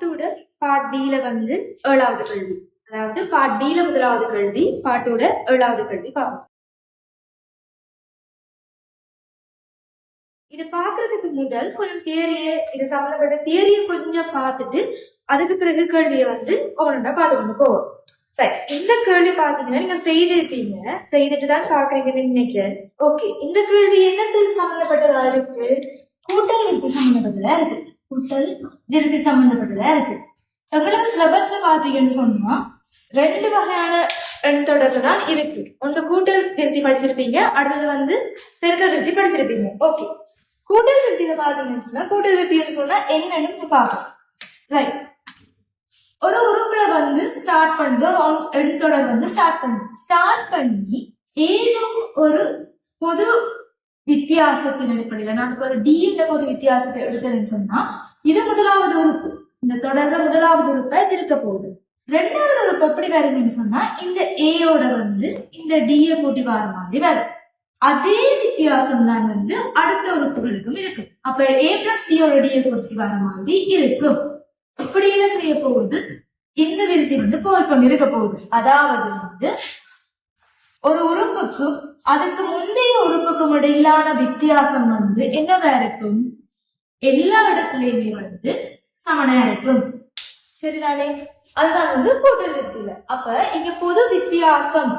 பாட்டோட பார்ட் டில வந்து ஏழாவது கல்வி. அதாவது பார்ட் டில முதலாவது கல்வி பாட்டோட ஏழாவது கல்வி பார்ப்போம் இது பாக்குறதுக்கு முதல் கொஞ்சம் தேரிய இது சம்பந்தப்பட்ட தேரிய கொஞ்சம் பார்த்துட்டு அதுக்கு பிறகு கேள்வியை வந்து ஒவ்வொன்றா பார்த்து வந்து போவோம். சரி இந்த கேள்வி பாத்தீங்கன்னா நீங்க செய்திருப்பீங்க. செய்துட்டு தான் பாக்குறீங்கன்னு நினைக்கிறேன். ஓகே இந்த கேள்வி என்னத்துக்கு சம்பந்தப்பட்டதா இருக்கு? கூட்டல் விருத்தி சம்பந்தப்பட்டதா இருக்கு? கூட்டல் விருத்தி சம்பந்தப்பட்டதா இருக்கு. எங்களுக்கு சிலபஸ்ல பாத்தீங்கன்னு சொன்னா ரெண்டு வகையான எண் தொடர்ல தான் இருக்கு. ஒன்று கூட்டல் விருத்தி படிச்சிருப்பீங்க அடுத்தது வந்து பெருக்கல் விருத்தி படிச்சிருப்பீங்க. ஓகே கூட்டல் விருத்தியில பாத்தீங்கன்னு சொன்னா கூட்டல் விருத்தின்னு சொன்னா என்னன்னு பார்ப்போம் ரைட் ஒரு உறுப்புல வந்து ஸ்டார்ட் பண்ணுது ஒரு எண் தொடர் வந்து ஸ்டார்ட் பண்ணுது. ஸ்டார்ட் பண்ணி ஏதோ ஒரு பொது வித்தியாசத்தின் அடிப்படையில நான் ஒரு டி என்ற பொது வித்தியாசத்தை எடுத்தேன்னு சொன்னா இது முதலாவது உறுப்பு. இந்த தொடர்ற முதலாவது உறுப்பை திருக்க இருக்க போகுது. ரெண்டாவது உறுப்பு எப்படி வருதுன்னு சொன்னா இந்த ஏயோட வந்து இந்த டிஏ கூட்டி வர மாதிரி வரும். அதே வித்தியாசம் தான் வந்து அடுத்த உறுப்புகளுக்கும் இருக்கு. அப்ப ஏ பிளஸ் டியோட டிஏ கூட்டி வர மாதிரி இருக்கும். இப்படி என்ன செய்ய போகுது? இந்த விருத்தி வந்து போய்க்கொண்டு இருக்க போகுது. அதாவது வந்து ஒரு உறுப்புக்கும் அதுக்கு முந்தைய உறுப்புக்கும் இடையிலான வித்தியாசம் வந்து என்னவா இருக்கும்? எல்லா இடத்துலயுமே வந்து சமனா இருக்கும். சரிதானே? அதுதான் வந்து கூட்டல் வித்தியில அப்ப இங்க பொது வித்தியாசம்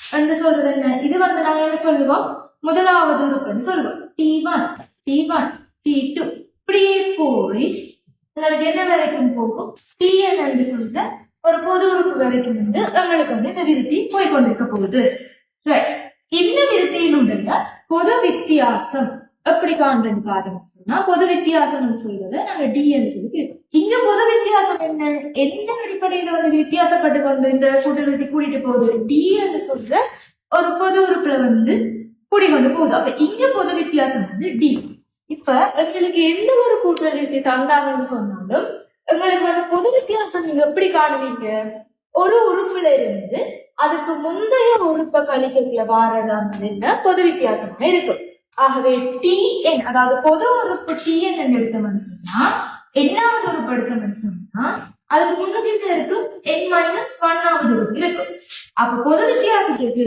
என்று சொல்றது என்ன? இது வந்து நாங்க என்ன சொல்லுவோம்? முதலாவது உறுப்புன்னு சொல்லுவோம். T one T one T two இப்படியே போய் உங்களுக்கு என்ன வரைக்கும் போகும்? டிஎன் என்று சொல்ற ஒரு பொது உறுப்பு வரைக்கும் வந்து அவங்களுக்கு வந்து இந்த விருத்தி போய் கொண்டிருக்க போகுது. இந்த விருத்தியினுடைய பொது வித்தியாசம். எப்படி காண்றேன்னு பார்த்தோம்னு சொன்னா பொது வித்தியாசம் சொல்றது நாங்க டிஎன்னு சொல்லி கேட்போம் இங்க பொது வித்தியாசம் என்ன? எந்த அடிப்படையில வந்து வித்தியாசப்பட்டு கொண்டு இந்த கூட்டல் கூட்டிட்டு போகுது? டிஎன்னு சொல்ற ஒரு பொது உறுப்புல வந்து கூடி கொண்டு போகுது. அப்ப இங்க பொது வித்தியாசம் வந்து டி இப்ப எங்களுக்கு எந்த ஒரு கூட்டல் தந்தாங்கன்னு சொன்னாலும் எங்களுக்கு வந்து பொது வித்தியாசம் நீங்க எப்படி காணுவீங்க? ஒரு உறுப்புல இருந்து அதுக்கு முந்தைய உறுப்பை கழிக்கக்குள்ள வாரதா என்ன பொது வித்தியாசமா இருக்கும். ஆகவே டிஎன் அதாவது பொது உறுப்பு டிஎன் எடுத்தோம்னு சொன்னா என்னாவது உறுப்பு எடுத்தோம்னு சொன்னா அதுக்கு முன்னுக்கு இருக்கும்? என் மைனஸ் ஒன்னாவது உறுப்பு இருக்கும். அப்ப பொது வித்தியாசத்துக்கு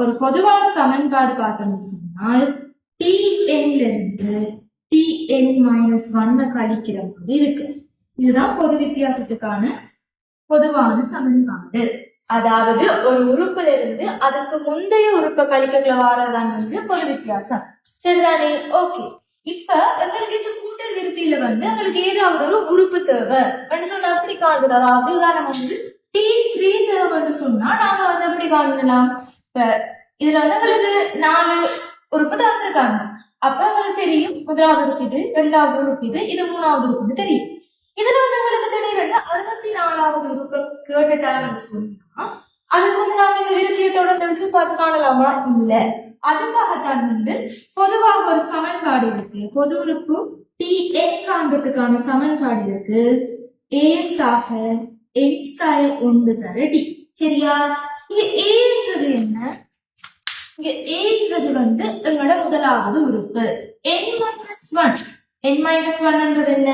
ஒரு பொதுவான சமன்பாடு பார்த்தோம்னு சொன்னால் டிஎன்ல இருந்து டிஎன் மைனஸ் ஒன்னை கழிக்கிற மாதிரி இருக்கு. இதுதான் பொது வித்தியாசத்துக்கான பொதுவான சமன்பாடு. அதாவது ஒரு உறுப்புல இருந்து அதுக்கு முந்தைய உறுப்பை கழிக்கக்குள்ள வாரதான் வந்து பொது வித்தியாசம். சரிதானே? ஓகே இப்ப எங்களுக்கு இந்த கூட்டல் விருத்தியில வந்து எங்களுக்கு ஏதாவது ஒரு உறுப்பு தேவை அப்படின்னு சொன்னா அப்படி காண்பது. அதாவது உதாரணம் வந்து டி த்ரீ தேவைன்னு சொன்னா நாங்க வந்து அப்படி காணலாம் இப்ப இதுல வந்து எங்களுக்கு நாலு உறுப்பு தந்திருக்காங்க. அப்ப எங்களுக்கு தெரியும் முதலாவது உறுப்பு இது இரண்டாவது உறுப்பு இது இது மூணாவது உறுப்புன்னு தெரியும். இதனால வந்து எங்களுக்கு திடீரென்று அறுபத்தி நாலாவது உறுப்பை கேட்டுட்டாங்கன்னு சொன்னா அதுக்கு வந்து நாங்க இந்த விருதியை தொடர்ந்து பார்த்து காணலாமா? இல்ல. அதுக்காகத்தான் வந்து பொதுவாக ஒரு சமன்பாடு இருக்கு. பொது உறுப்பு டி என் காண்பதுக்கான சமன்பாடு இருக்கு. ஏ சாக எக்ஸ் ஆய ஒன்று தர டி சரியா? இங்க ஏன்றது என்ன? இங்க ஏன்றது வந்து எங்களோட முதலாவது உறுப்பு. N minus one n minus ஒன்ன்றது என்ன?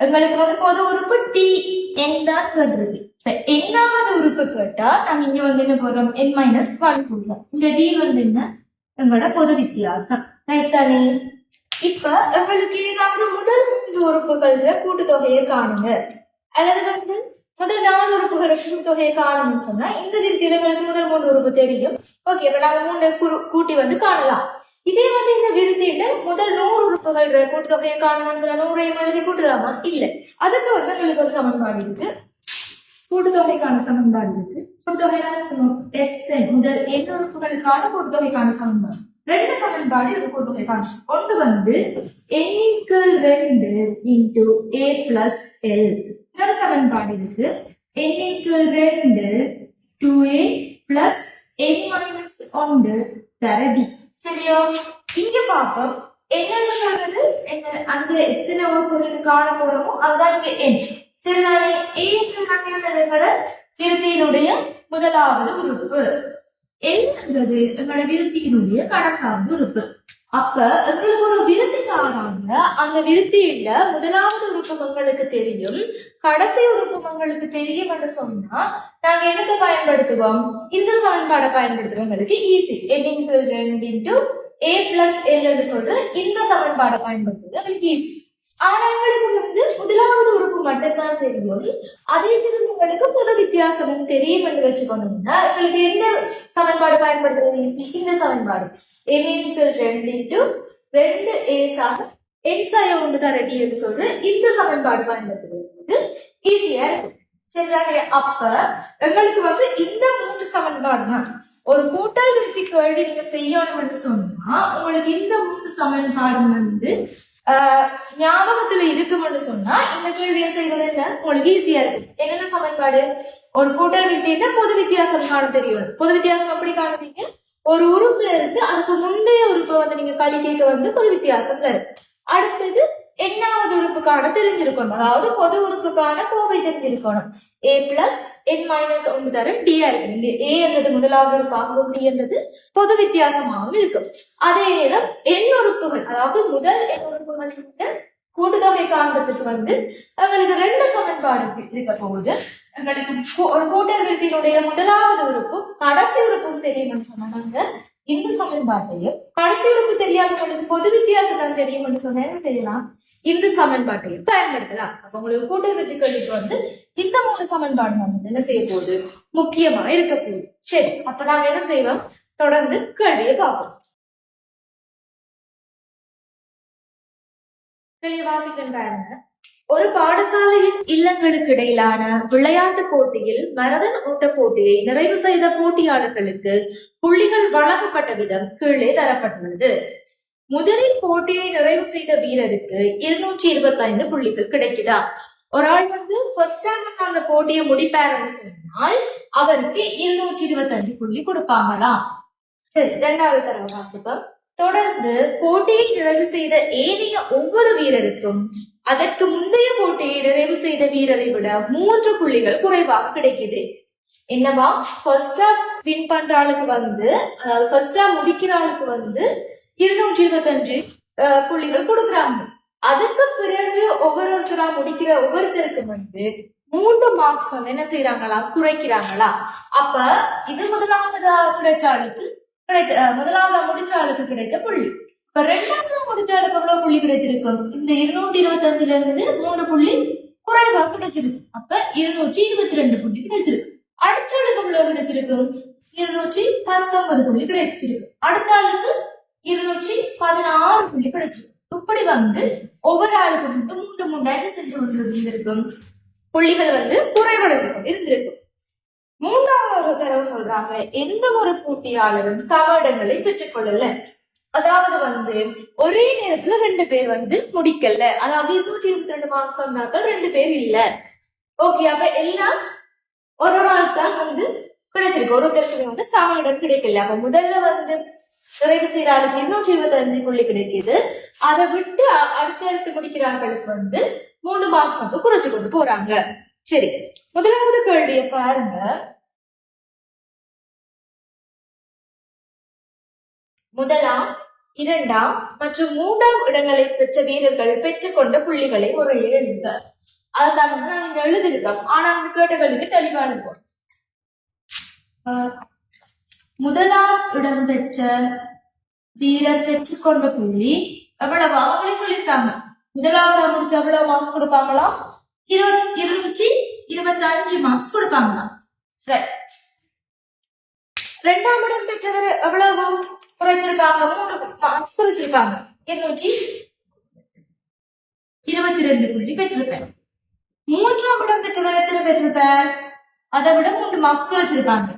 எங்களுக்கு வந்து பொது உறுப்பு டி என் தான் கேட்டிருக்கு என்னாவது உறுப்பு கேட்டா நாங்க இங்க வந்து என்ன போடுறோம்? என் மைனஸ் ஒன் போடுறோம். இந்த டி வந்து என்ன? எங்களோட பொது வித்தியாசம். ரைட் தானே? இப்ப எங்களுக்கு ஏதாவது முதல் மூன்று உறுப்புகள்ல கூட்டுத்தொகையை காணுங்க. அல்லது வந்து முதல் நாலு உறுப்புகளை கூட்டுத்தொகையை காணும்னு சொன்னா இந்த விருத்தியில எங்களுக்கு முதல் மூன்று உறுப்பு தெரியும். ஓகே இப்ப நாங்க மூணு குரு- கூட்டி வந்து காணலாம். இதே வந்து இந்த விருத்தியில முதல் நூறு உறுப்புகள் கூட்டுத்தொகையை காணணும்னு சொல்ல நூறையும் எழுதி கூட்டலாமா இல்ல. அதுக்கு வந்து உங்களுக்கு ஒரு சமன்பாடு இருக்கு. கூட்டுத்தொகைக்கான சமன்பாடு இருக்கு. கூட்டுத்தொகைக்கான சொன்னோம்? எஸ் முதல் எண் உறுப்புகளுக்கான கூட்டுத்தொகைக்கான சமன்பாடு. ரெண்டு சமன்பாடு இருக்கு கூட்டுத்தொகைக்கான ஒன்று வந்து எண்ணிக்கல் ரெண்டு இன்டு ஏ பிளஸ் எல் இன்னொரு சமன்பாடு இருக்கு. எண்ணிக்கல் ரெண்டு two A plus n minus ஒன்று தரடி சரியா? இங்க பார்ப்போம் என்னன்னு சொல்றது? என்ன அந்த எத்தனை உறுப்புகளுக்கு காண போறோமோ அதுதான் இங்க என் சரிதானே? ஏங்களோட விருத்தியினுடைய முதலாவது உறுப்பு. எல் என்பது எங்களோட விருத்தியினுடைய கடைசாவது உறுப்பு. அப்ப எங்களுக்கு ஒரு விருத்தி தாராங்க. அந்த விருத்தியில முதலாவது உறுப்பு உங்களுக்கு தெரியும். கடைசி உறுப்பு உங்களுக்கு தெரியும் என்று சொன்னா நாங்க என்னத்தை பயன்படுத்துவோம்? இந்த சமன்பாடை பயன்படுத்துறவங்களுக்கு ஈஸி n இன்டு ரெண்டு இன்டு ஏ பிளஸ் எல் என்று சொல்ற இந்த சமன்பாடை பயன்படுத்துறது எங்களுக்கு ஈஸி ஆனா எங்களுக்கு மட்டும்தான் தெரியும் அதே திரும்ப உங்களுக்கு பொது வித்தியாசமும் தெரியும் என்று வச்சுக்கணும்னா உங்களுக்கு எந்த சமன்பாடு பயன்படுத்துறது ஈஸி இந்த சமன்பாடு. எண்ணிக்கல் ரெண்டு இன்டு ரெண்டு ஏஸாக எக்ஸாய ஒன்று தான் ரெடி என்று சொல்ற இந்த சமன்பாடு பயன்படுத்துறது ஈஸியா இருக்கும். சரிதானே? அப்ப எங்களுக்கு வந்து இந்த மூன்று சமன்பாடு தான் ஒரு கூட்டல் விருத்தி கேள்வி நீங்க செய்யணும்னு சொன்னா உங்களுக்கு இந்த மூன்று சமன்பாடு வந்து ஞாபகத்துல இருக்கும்னு சொன்னா இந்த கேள்வியை செய்வது என்ன? உங்களுக்கு ஈஸியா இருக்கு. என்னென்ன சமன்பாடு? ஒரு கூட்டல் வித்தியில பொது வித்தியாசம் காண தெரியும். பொது வித்தியாசம் எப்படி காணுவீங்க ஒரு உறுப்புல இருக்கு அதுக்கு முந்தைய உறுப்பை வந்து நீங்க கழிக்க வந்து பொது வித்தியாசம் தரும் அடுத்தது எண்ணாவது உறுப்புக்கான தெரிஞ்சிருக்கணும். அதாவது பொது உறுப்புக்கான கோவை தெரிஞ்சிருக்கணும். ஏ பிளஸ் என் மைனஸ் ஒன்று தரும் டியா இருக்கு ஏ என்றது முதலாவது உறுப்பாகவும் டி என்றது பொது வித்தியாசமாகவும் இருக்கும். அதே நேரம் எண் உறுப்புகள் அதாவது முதல் எண் உறுப்புகள் கூட்டுத்தொகை காண்பதற்கு வந்து எங்களுக்கு ரெண்டு சமன்பாடு இருக்க போகுது. எங்களுக்கு ஒரு கூட்டத்தினுடைய முதலாவது உறுப்பும் கடைசி உறுப்பும் தெரியும்னு சொன்னாங்க. இந்த சமன்பாட்டையும் கடைசி உறுப்பு தெரியாம பொது வித்தியாசம் தான் என்று சொன்ன என்ன செய்யலாம்? இந்த சமன்பாட்டையும் பயன்படுத்தலாம். அப்ப உங்களுக்கு கூட்டல் விருத்திகளுக்கு வந்து இந்த மூணு சமன்பாடு நம்ம என்ன செய்ய போகுது? முக்கியமா இருக்க போகுது. சரி அப்ப நாங்க என்ன செய்வோம்? தொடர்ந்து கேள்வியை பார்ப்போம். வாசிக்கின்றாங்க ஒரு பாடசாலையின் இல்லங்களுக்கு இடையிலான விளையாட்டு போட்டியில் மரதன் ஓட்ட போட்டியை நிறைவு செய்த போட்டியாளர்களுக்கு புள்ளிகள் வழங்கப்பட்ட விதம் கீழே தரப்பட்டுள்ளது. முதலில் போட்டியை நிறைவு செய்த வீரருக்கு இருநூற்றி இருபத்தி ஐந்து புள்ளிகள் கிடைக்குதா? ஒரு ஆள் வந்து ஃபர்ஸ்ட் அந்த போட்டியை முடிப்பாருன்னு சொன்னால் அவருக்கு இருநூற்றி இருபத்தி ஐந்து புள்ளி கொடுப்பாங்களாம் சரி இரண்டாவது தடவை வாசிப்போம் தொடர்ந்து போட்டியை நிறைவு செய்த ஏனைய ஒவ்வொரு வீரருக்கும் அதற்கு முந்தைய போட்டியை நிறைவு செய்த வீரரை விட மூன்று புள்ளிகள் குறைவாக கிடைக்குது. என்னவா? ஃபர்ஸ்டா வின் பண்ற ஆளுக்கு வந்து அதாவது ஃபர்ஸ்டா முடிக்கிற ஆளுக்கு வந்து இருநூற்றி இருபத்தஞ்சு அஹ், புள்ளிகள் கொடுக்குறாங்க. அதுக்கு பிறகு ஒவ்வொருத்தரா முடிக்கிற ஒவ்வொருத்தருக்கு வந்து மூன்று மார்க்ஸ் வந்து என்ன செய்யறாங்களா குறைக்கிறாங்களா? அப்ப இது முதலாவதா கிடைச்ச ஆளுக்கு கிடைத்த முதலாவதா முடிச்ச ஆளுக்கு கிடைத்த புள்ளி. இப்ப ரெண்டாவதா முடிச்ச ஆளுக்கு எவ்வளவு புள்ளி கிடைச்சிருக்கும் இந்த இருநூற்றி இருபத்தி அஞ்சுல இருந்து மூணு புள்ளி குறைவா கிடைச்சிருக்கு. அப்ப இருநூற்றி இருபத்தி ரெண்டு புள்ளி கிடைச்சிருக்கு. அடுத்த ஆளுக்கு எவ்வளவு கிடைச்சிருக்கும் இருநூற்றி பத்தொன்பது புள்ளி கிடைச்சிருக்கு. அடுத்த ஆளுக்கு இருநூற்றி பதினாறு புள்ளி கிடைச்சிருக்கு இப்படி வந்து ஒவ்வொரு ஆளுக்கு வந்து மூன்று மூன்று என்ன செஞ்சு கொண்டு இருந்திருக்கும். புள்ளிகள் வந்து குறைவடைந்து இருந்திருக்கும் மூன்றாவது தடவை சொல்றாங்க எந்த ஒரு போட்டியாளரும் சம இடங்களை பெற்றுக்கொள்ளல அதாவது வந்து ஒரே நேரத்துல ரெண்டு பேர் வந்து முடிக்கல. அதாவது இருநூற்றி இருபத்தி ரெண்டு மார்க்ஸ் சொன்னாக்க ரெண்டு பேர் இல்ல. ஓகே அப்ப எல்லாம் ஒரு ஒரு ஆள் தான் வந்து கிடைச்சிருக்கு. ஒரு ஒருத்தருக்கு வந்து சம இடம் கிடைக்கல. அப்ப முதல்ல வந்து நிறைவு செய்யறாளுக்கு இருநூற்றி இருபத்தி அஞ்சு புள்ளி கிடைக்குது. அதை விட்டு அ- அடுத்தடுத்து முடிக்கிறாங்களுக்கு வந்து மூணு மார்க்ஸ் வந்து குறைச்சு கொண்டு போறாங்க. சரி முதலாவது கேள்விய பாருங்க. முதலாம் இரண்டாம் மற்றும் மூன்றாம் இடங்களை பெற்ற வீரர்கள் பெற்றுக்கொண்ட புள்ளிகளை ஒரு எழுதுங்க அதுதான் வந்து நாங்க எழுதிருக்கோம் ஆனா அந்த கேட்டகளுக்கு கேள்விக்கு தெளிவா இருக்கும். முதலாம் இடம் பெற்ற வீரர் பெற்றுக்கொண்ட புள்ளி எவ்வளவு அவங்களே சொல்லியிருக்காங்க. முதலாவது முடிச்சு எவ்வளவு மார்க்ஸ் கொடுப்பாங்களாம் இருபத்தி இருநூற்றி இருபத்தி அஞ்சு மார்க்ஸ் கொடுப்பாங்க ரெண்டாம் இடம் பெற்றவர் எவ்வளவு குறைச்சிருப்பாங்க? மூணு மார்க்ஸ் குறைச்சிருப்பாங்க. இருநூற்றி இருபத்தி ரெண்டு புள்ளி பெற்றிருப்பார் மூன்றாம் இடம் பெற்றவர் எத்தனை பெற்றிருப்பார்? அதை விட மூன்று மார்க்ஸ் குறைச்சிருப்பாங்க.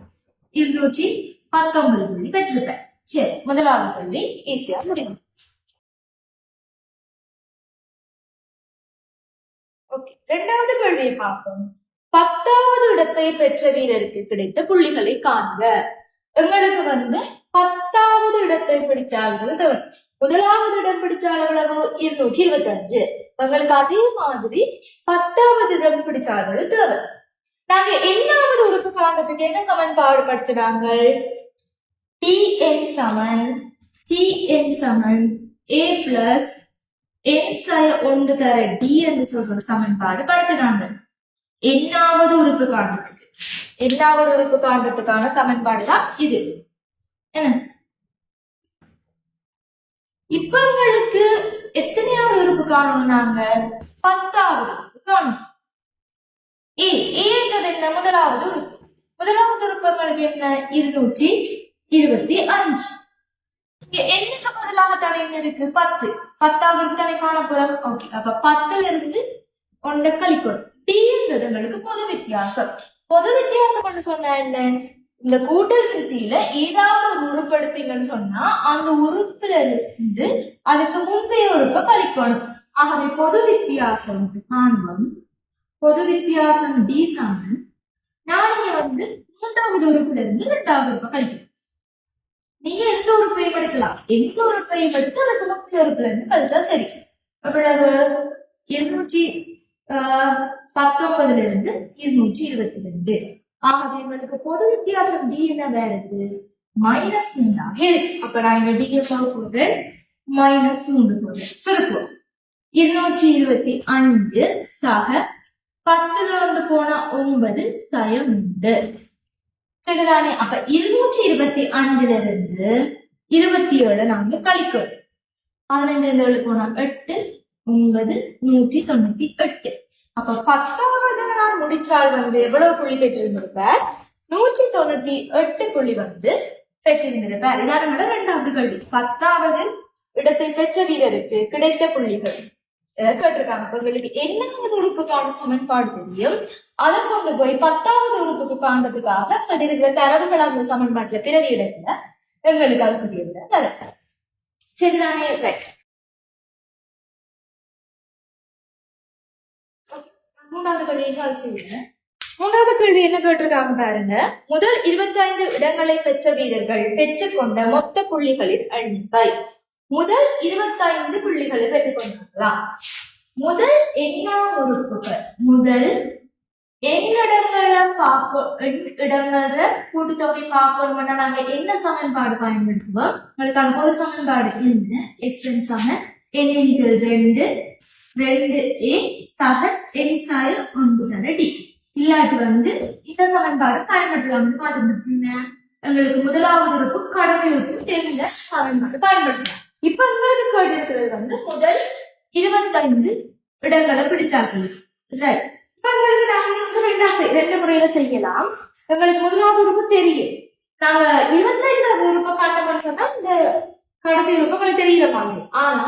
இருநூற்றி பத்தொன்பது புள்ளி பெற்றிருப்பேன் சரி முதலாவது கேள்வி ஈஸியா முடியும். ஓகே ரெண்டாவது கேள்வியை பார்ப்போம். பத்தாவது இடத்தை பெற்ற வீரருக்கு கிடைத்த புள்ளிகளை காண்க. எங்களுக்கு வந்து பத்தாவது இடத்தை பிடிச்ச ஆளுகள் தேவை. முதலாவது இடம் பிடிச்ச ஆளுகளவு இருநூற்றி இருபத்தி அஞ்சு எங்களுக்கு அதே மாதிரி பத்தாவது இடம் பிடிச்ச ஆளுகள் தேவை. நாங்க எண்ணாவது உறுப்பு காரணத்துக்கு என்ன சமன்பாடு படிச்சிடாங்க tn சமன் டி என் சமன் ஏ பிளஸ் n சய ஒன்று தர d என்று சொல்ற ஒரு சமன்பாடு படிச்சினாங்க எண்ணாவது உறுப்பு காண்டத்துக்கு என்னாவது உறுப்பு காண்டத்துக்கான சமன்பாடு தான் இது. என்ன? இப்ப உங்களுக்கு எத்தனையாவது உறுப்பு காணும் நாங்க? பத்தாவது உறுப்பு காணும் ஏ ஏன்றது என்ன? முதலாவது உறுப்பு. முதலாவது உறுப்பு உங்களுக்கு என்ன? இருநூற்றி இருபத்தி அஞ்சு. இங்க எண்ணுக்கு பதிலாக தடை என்ன இருக்கு? பத்து. பத்தாவது தடை காணப்புறம். ஓகே அப்ப பத்துல இருந்து ஒன்றை கழிக்கணும் டீன்றது உங்களுக்கு பொது வித்தியாசம். பொது வித்தியாசம் கொண்டு சொன்னா என்ன? இந்த கூட்டல் விருத்தியில ஏதாவது ஒரு உறுப்பு எடுத்தீங்கன்னு சொன்னா அந்த உறுப்புல இருந்து அதுக்கு முந்தைய உறுப்பை கழிக்கணும். ஆகவே பொது வித்தியாசம் காண்பம். பொது வித்தியாசம் டி சமன் நான் இங்க வந்து மூன்றாவது உறுப்புல இருந்து இரண்டாவது உறுப்பை கழிக்கணும். நீங்க எந்த உறுப்பையும் எடுக்கலாம் எந்த உறுப்பையும் எடுத்து அதுக்கு முந்தைய உறுப்புல இருந்து கழிச்சா சரி. எவ்வளவு இருநூற்றி ஆஹ், பத்தொன்பதுல இருந்து இருநூற்றி இருபத்தி ரெண்டு ஆகவே உங்களுக்கு பொது வித்தியாசம் டி என்ன வேற இருக்கு? மைனஸ் மூன்றாக இருக்கு. அப்ப நான் இங்க டிகிரி போடுறேன். மைனஸ் மூன்று போடுறேன். சுருக்குவோம் இருநூற்றி இருபத்தி அஞ்சு சக பத்துல ஒன்று போனா ஒன்பது சயம் உண்டு. சரிதானே? அப்ப இருநூற்றி இருபத்தி அஞ்சுல இருந்து இருபத்தி ஏழு நாங்க கழிக்கிறோம். பதினஞ்சு ஏழு போனா எட்டு ஒன்பது நூற்றி தொண்ணூத்தி எட்டு. அப்ப பத்தாவது நாள் முடிச்சால் வந்து எவ்வளவு புள்ளி பெற்றிருந்திருப்பார்? நூற்றி தொண்ணூத்தி எட்டு புள்ளி வந்து பெற்றிருந்திருப்பார். இதான நம்மளோட இரண்டாவது கேள்வி பத்தாவது இடத்தை பெற்ற வீரருக்கு கிடைத்த புள்ளிகள். கேட்டிருக்காங்க. அப்ப என்னங்கிறது உறுப்புக்கான சமன்பாடு தெரியும். அதை கொண்டு போய் பத்தாவது உறுப்புக்கு காண்றதுக்காக அங்க இருக்கிற தரவுகள் அந்த சமன்பாட்டுல பிறகு இடத்துல எங்களுக்கு அது புரிய சரிதானே ரைட் மூணாவது கேள்வியை சால்வ் செய்யுங்க மூணாவது கேள்வி என்ன கேட்டிருக்காங்க பாருங்க. முதல் இருபத்தி ஐந்து இடங்களை பெற்ற வீரர்கள் பெற்றுக்கொண்ட மொத்த புள்ளிகளின் எண்ணிக்கை முதல் இருபத்தைந்து புள்ளிகளை பெற்றுக் கொண்டார்களாம் முதல் எண்ணாம் உறுப்புகள் முதல் எண்ணிடங்களை பார்ப்போம் இடங்கள கூட்டுத்தொகை பார்க்கணும்னா நாங்க என்ன சமன்பாடு பயன்படுத்துவோம்? உங்களுக்கான பொது சமன்பாடு என்ன? எஸ் என் என் எண்கள் ரெண்டு. ரெண்டு ஏ சக என் சாய ஒன்பதரை டி இல்லாட்டி வந்து இந்த சமன்பாடு பயன்படுத்தலாம்னு என்ன எங்களுக்கு முதலாவது இருக்கும் கடைசி இருக்கும் தெரிஞ்ச சமன்பாடு பயன்படுத்தலாம். இப்ப உங்களுக்கு கேட்டு இருக்கிறது வந்து முதல் இருபத்தைந்து இடங்களை பிடிச்சார்கள். ரைட் இப்ப எங்களுக்கு நாங்க வந்து ரெண்டா ரெண்டு முறையில செய்யலாம். எங்களுக்கு முதலாவது உறுப்பு தெரியும். நாங்க இருபத்தைந்தாவது உறுப்பை காட்டணும்னு சொன்னா இந்த கடைசி உறுப்பு உங்களுக்கு தெரியல மாதிரி ஆனா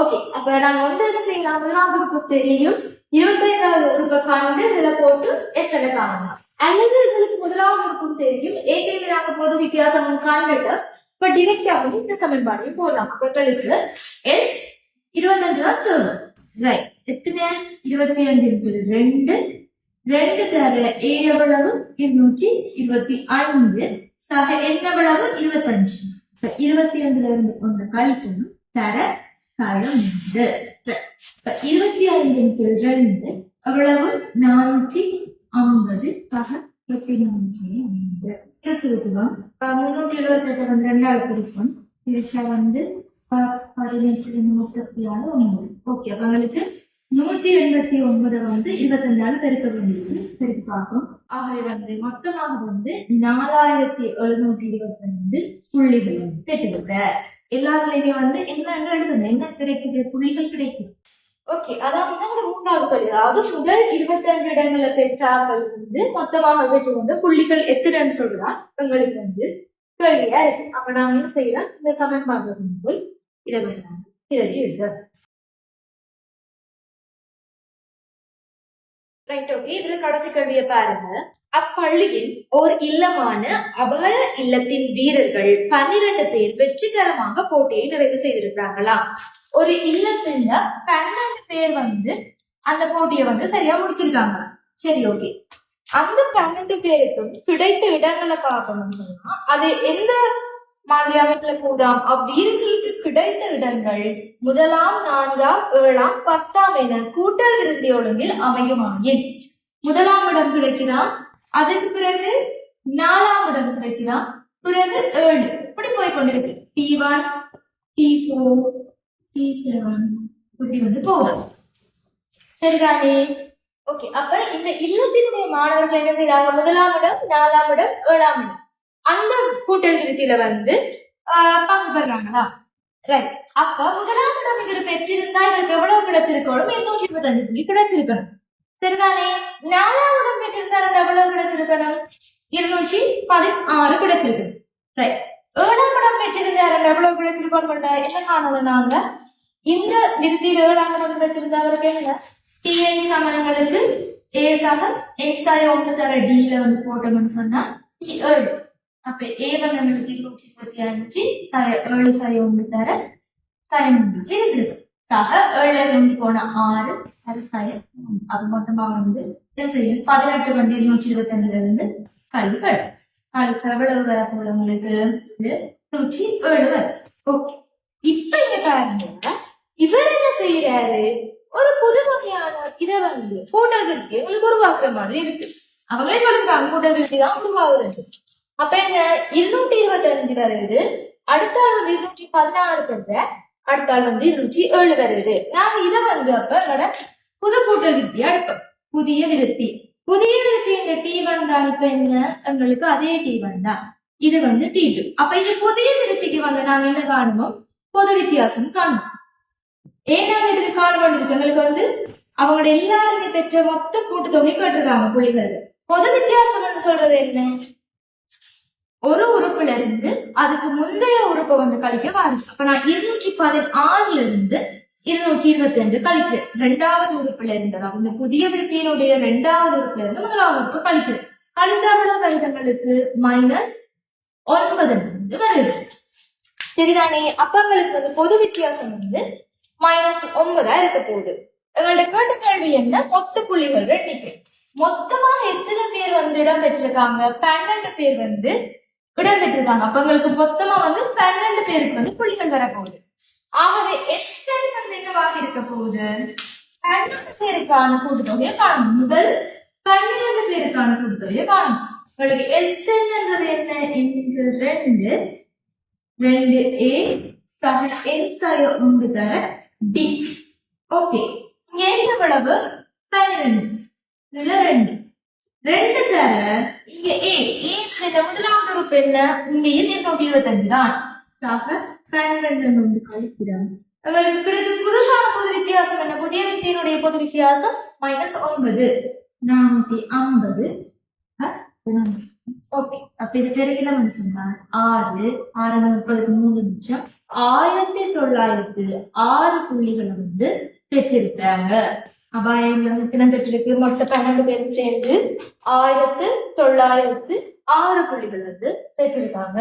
ஓகே அப்ப நாங்க வந்து என்ன செய்யலாம்? முதலாவது உறுப்பு தெரியும். இருபத்தைந்தாவது உறுப்பை காண்டு இதுல போட்டு எஸ் என காணலாம். அல்லது எங்களுக்கு முதலாவது உறுப்பும் தெரியும். ஏற்கனவே நாங்க பொது வித்தியாசம் காண்டுட்டு இப்ப டிரெக்டா வந்து இந்த சமன்பாடையும் போடலாம் அப்ப எஸ் இருபத்தஞ்சு தான் தேவை ரைட் எத்தனை? இருபத்தி அஞ்சு இருக்குது ரெண்டு. ரெண்டு தர ஏ எவ்வளவு? இருநூற்றி இருபத்தி ஐந்து. சக என்ன எவ்வளவு? இருபத்தஞ்சு. இருபத்தி அஞ்சுல இருந்து ஒன்று கழிக்கணும். தர சரம் உண்டு இருபத்தி ஐந்தின் கீழ் ரெண்டு. எவ்வளவு? நானூற்றி ஐம்பது. சக இருபத்தி நான்கு. சரம் உண்டு சுருக்குவோம் முன்னூற்றி இருபத்தி எட்டு வந்து ரெண்டாவது பிரிப்போம் பிரிச்சா வந்து ப- பதினஞ்சு முப்பத்தி ஆறு ஒன்பது ஓகே அப்ப உங்களுக்கு நூற்றி எண்பத்தி ஒன்பது வந்து இருபத்தஞ்சால பெருக்க வேண்டியது பெருக்கி பார்க்கும் ஆகவே வந்து மொத்தமாக வந்து நாலாயிரத்தி எழுநூற்றி இருபத்தி ரெண்டு புள்ளிகள் வந்து எல்லாத்துலயுமே வந்து என்னன்னு எழுதுங்க? என்ன கிடைக்குது? புள்ளிகள் கிடைக்குது. ஓகே அதான் வந்து அந்த மூன்றாவது கல்வி அதாவது முதல் இருபத்தஞ்சு இடங்களை பெற்றார்கள் வந்து மொத்தமாக பெற்றுக்கொண்ட புள்ளிகள் எத்தனைன்னு சொல்றான் உங்களுக்கு வந்து கேள்வியா இருக்கு. அப்ப நாங்க என்ன செய்யலாம்? இந்த சமன்பாடு கொண்டு போய் இதை வந்து பிறகு எழுதுறோம் ரைட் ஓகே இதுல கடைசி கேள்வியை பாருங்க. அப்பள்ளியில் ஓர் இல்லமான அபய இல்லத்தின் வீரர்கள் பன்னிரண்டு பேர் வெற்றிகரமாக போட்டியை நிறைவு செய்திருக்கிறாங்களாம் ஒரு இல்லத்துல பன்னெண்டு பேர் வந்து அந்த போட்டியை வந்து சரியா முடிச்சிருக்காங்க. சரி ஓகே. அந்த பன்னெண்டு பேருக்கும் கிடைத்த இடங்களை பார்க்கணும்னு சொன்னா அது எந்த மாதிரி அமைப்புல கூடாம்? அவ்வீரர்களுக்கு கிடைத்த இடங்கள் முதலாம் நான்காம் ஏழாம் பத்தாம் என கூட்டல் விருந்தி ஒழுங்கில் அமையுமாயின் முதலாம் இடம் கிடைக்குதான் அதுக்கு பிறகு நாலாம் இடம் கிடைக்கலாம் பிறகு ஏழு. இப்படி போய் கொண்டிருக்கு. T one T four T seven இப்படி வந்து போகும். சரிதானே? ஓகே அப்ப இந்த இல்லத்தினுடைய மாணவர்கள் என்ன செய்யறாங்க முதலாம் இடம் நாலாம் இடம் ஏழாம் இடம். அந்த கூட்டல் திருத்தியில வந்து பங்கு பெறாங்களா? ரைட் அப்ப முதலாம் இடம் இவர் பெற்றிருந்தா இவருக்கு எவ்வளவு கிடைச்சிருக்கணும் எண்ணூற்றி இருபத்தஞ்சு புள்ளி கிடைச்சிருக்கணும் சரிதானே நாலாம் இடம் பெற்றிருந்தா எவ்வளவு கிடைச்சிருக்கணும். இருநூற்றி பதினாறு கிடைச்சிருக்கு. ரைட் ஏழாம் இடம் பெற்றிருந்தா இவருக்கு எவ்வளவு கிடைச்சிருக்கோம் என்ன காணணும் நாங்க? இந்த நிறுத்தியில் ஏழாம் இடம் கிடைச்சிருந்தா அவருக்கு என்ன டிஎன் சமணங்களுக்கு ஏசாக சமம் எக்ஸாய் ஒன்று தர டில வந்து போட்டோம்னு சொன்னா டி ஏழு. அப்ப ஏ வந்து நம்மளுக்கு இருநூற்றி இருபத்தி அஞ்சு சய ஏழு சாய ஒன்று தர சயம் ஒன்று இருக்குது சக ஏழுல ரெண்டு போன ஆறு அது மொத்தமாக அது வந்து என்ன செய்யும் பதினெட்டு வந்து இருநூற்றி இருபத்தி அஞ்சுல இருந்து கழிவுகள் கழிச்சு எவ்வளவு வர உங்களுக்கு நூற்றி ஏழு வரும். ஓகே இப்ப இங்க பாருங்க. இவர் என்ன செய்யறாரு ஒரு புது வகையான இத வந்து போட்டோகிராஃபி உங்களுக்கு உருவாக்குற மாதிரி இருக்கு. அவங்களே சொல்லிருக்காங்க போட்டோகிராஃபி தான் உருவாகுறது அப்ப என்ன? இருநூற்றி இருபத்தி அஞ்சு வருது. அடுத்த ஆள் வந்து இருநூற்றி பதினாறு வருது. அடுத்த ஆள் வந்து இருநூற்றி ஏழு வருது. நாங்க இதை வந்து அப்ப புது கூட்டல் வித்தி அடுப்பம் புதிய விருத்தி. புதிய விருத்தி என்ற டி ஒன் தான் இப்ப என்ன? எங்களுக்கு அதே டி தான். இது வந்து டி டூ அப்ப இது புதிய விருத்திக்கு வந்து நாங்க என்ன காணுவோம் பொது வித்தியாசம் காணுவோம். ஏன்னா இதுக்கு காணுவோம் இருக்கு. எங்களுக்கு வந்து அவங்களோட எல்லாருமே பெற்ற மொத்த கூட்டுத்தொகை கேட்டிருக்காங்க புலிகள். பொது வித்தியாசம்னு சொல்றது என்ன? ஒரு உறுப்புல இருந்து அதுக்கு முந்தைய உறுப்பை வந்து கழிக்க வாரிசு. அப்ப நான் இருநூற்றி பதினாறுல இருந்து இருநூற்றி இருபத்தி ரெண்டு கழிக்கிறேன் ரெண்டாவது உறுப்புல இருந்து அதாவது இந்த புதிய விருத்தியினுடைய ரெண்டாவது உறுப்புல இருந்து முதலாவது உறுப்பு கழிக்கிறேன் கழிச்சாவிடம் வருதங்களுக்கு மைனஸ் ஒன்பதுல இருந்து வருது. சரிதானே? அப்பங்களுக்கு வந்து பொது வித்தியாசம் வந்து மைனஸ் ஒன்பதா இருக்க போகுது. எங்களோட கேட்ட கேள்வி என்ன? மொத்த புள்ளிகள் எண்ணிக்கை. மொத்தமாக எத்தனை பேர் வந்து இடம் பெற்றிருக்காங்க? பன்னெண்டு பேர் வந்து இடம் பெற்றிருக்காங்க. அப்பங்களுக்கு மொத்தமா வந்து பன்னெண்டு பேருக்கு வந்து புள்ளிகள் வரப்போகுது. ஆகவே எஸ்எல் வந்து என்னவாக இருக்க போகுது? பன்னெண்டு பேருக்கான கூட்டுத்தொகையை காணும் முதல் பன்னிரண்டு பேருக்கான கூட்டுத்தொகையை காணும் உங்களுக்கு எஸ் என்றது என்ன? இங்கு ரெண்டு. ரெண்டு ஏ சக என் சய உண்டு தர டி ஓகே எந்த அளவு பன்னிரண்டு. இதுல ரெண்டு. ரெண்டு தர இங்க ஏ ஏ முதலாவது உறுப்பு என்ன? இங்க இருநூற்றி இருபத்தஞ்சு தான் சக பன்னிரண்டு ஒன்று கழிக்கிறோம் உங்களுக்கு கிடைச்ச புதுசான பொது வித்தியாசம் என்ன? புதிய வித்தியினுடைய பொது வித்தியாசம் மைனஸ் ஒன்பது. நானூத்தி ஐம்பது. ஓகே. அப்ப இது பெருகிலம் சொன்னால் ஆறு. ஆறு முப்பதுக்கு மூணு நிமிஷம் ஆயிரத்தி தொள்ளாயிரத்து ஆறு புள்ளிகளை வந்து பெற்றிருக்காங்க. அபாயம் வந்து தினம் பெற்றிருக்கு? மொத்த பன்னெண்டு பேரும் சேர்ந்து ஆயிரத்து தொள்ளாயிரத்து ஆறு புள்ளிகள் வந்து பெற்றிருக்காங்க.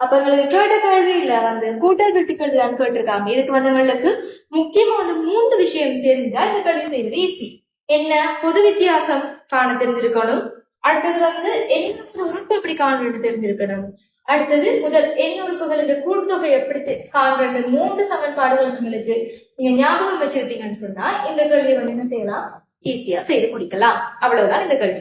அப்ப எங்களுக்கு கேட்ட கேள்வி இல்ல வந்து கூட்டல் வெட்டுக்கள் தான் கேட்டிருக்காங்க. இதுக்கு வந்து எங்களுக்கு முக்கியமா வந்து மூன்று விஷயம் தெரிஞ்சா இந்த கல்வி செய்வது ஈஸி என்ன? பொது வித்தியாசம் காண தெரிஞ்சிருக்கணும். அடுத்தது வந்து என்ன உறுப்பு எப்படி காண்றது தெரிஞ்சிருக்கணும். அடுத்தது முதல் எண் உறுப்புகளுக்கு கூட்டுத்தொகை எப்படி காண்றது மூன்று சமன்பாடுகள் உங்களுக்கு நீங்க ஞாபகம் வச்சிருப்பீங்கன்னு சொன்னா இந்த கேள்வியை வந்து என்ன செய்யலாம்? ஈஸியா செய்து முடிக்கலாம். அவ்வளவுதான் இந்த கேள்வி.